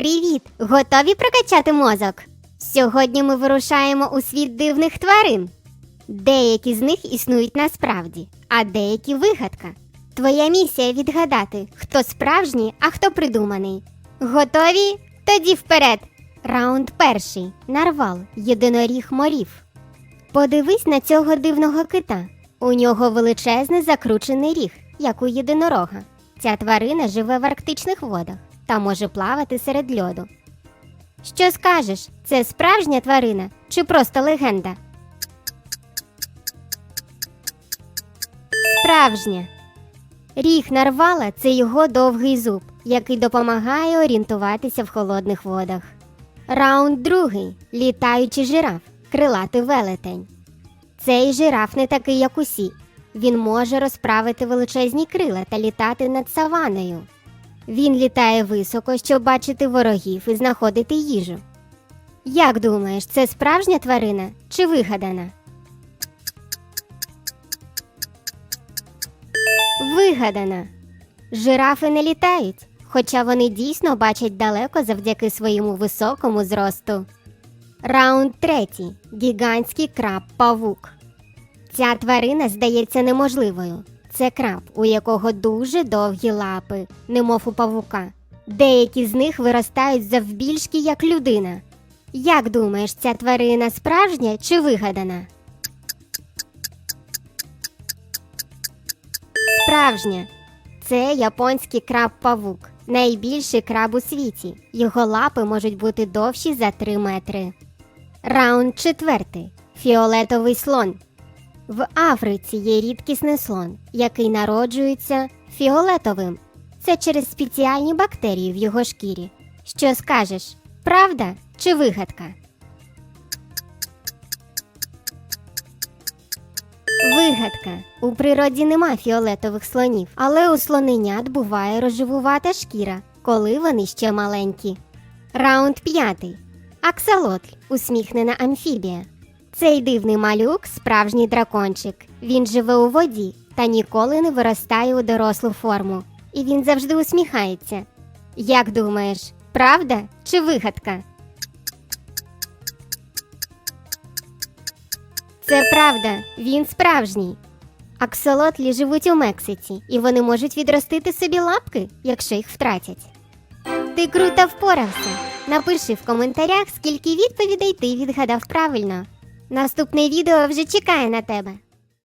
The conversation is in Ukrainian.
Привіт! Готові прокачати мозок? Сьогодні ми вирушаємо у світ дивних тварин. Деякі з них існують насправді, а деякі вигадка. Твоя місія відгадати, хто справжній, а хто придуманий. Готові? Тоді вперед! Раунд перший. Нарвал, єдиноріг морів. Подивись на цього дивного кита. У нього величезний закручений ріг, як у єдинорога. Ця тварина живе в арктичних водах та може плавати серед льоду. Що скажеш, це справжня тварина чи просто легенда? Справжня. Ріг нарвала це його довгий зуб, який допомагає орієнтуватися в холодних водах. Раунд другий літаючий жираф, крилатий велетень. Цей жираф не такий, як усі. Він може розправити величезні крила та літати над саваною. Він літає високо, щоб бачити ворогів і знаходити їжу. Як думаєш, це справжня тварина чи вигадана? Вигадана. Жирафи не літають, хоча вони дійсно бачать далеко завдяки своєму високому зросту. Раунд третій. Гігантський краб павук. Ця тварина здається неможливою. Це краб, у якого дуже довгі лапи, немов у павука. Деякі з них виростають завбільшки, як людина. Як думаєш, ця тварина справжня чи вигадана? Справжня. Це японський краб-павук, найбільший краб у світі. Його лапи можуть бути довші за 3 метри. Раунд четвертий. Фіолетовий слон. В Африці є рідкісний слон, який народжується фіолетовим. Це через спеціальні бактерії в його шкірі. Що скажеш, правда чи вигадка? Вигадка. У природі нема фіолетових слонів, але у слоненят буває розживувата шкіра, коли вони ще маленькі. Раунд п'ятий. Аксалотль усміхнена амфібія. Цей дивний малюк справжній дракончик. Він живе у воді та ніколи не виростає у дорослу форму. І він завжди усміхається. Як думаєш, правда чи вигадка? Це правда, він справжній. Аксолотлі живуть у Мексиці, і вони можуть відростити собі лапки, якщо їх втратять. Ти круто впорався. Напиши в коментарях, скільки відповідей ти відгадав правильно. Наступне відео вже чекає на тебе.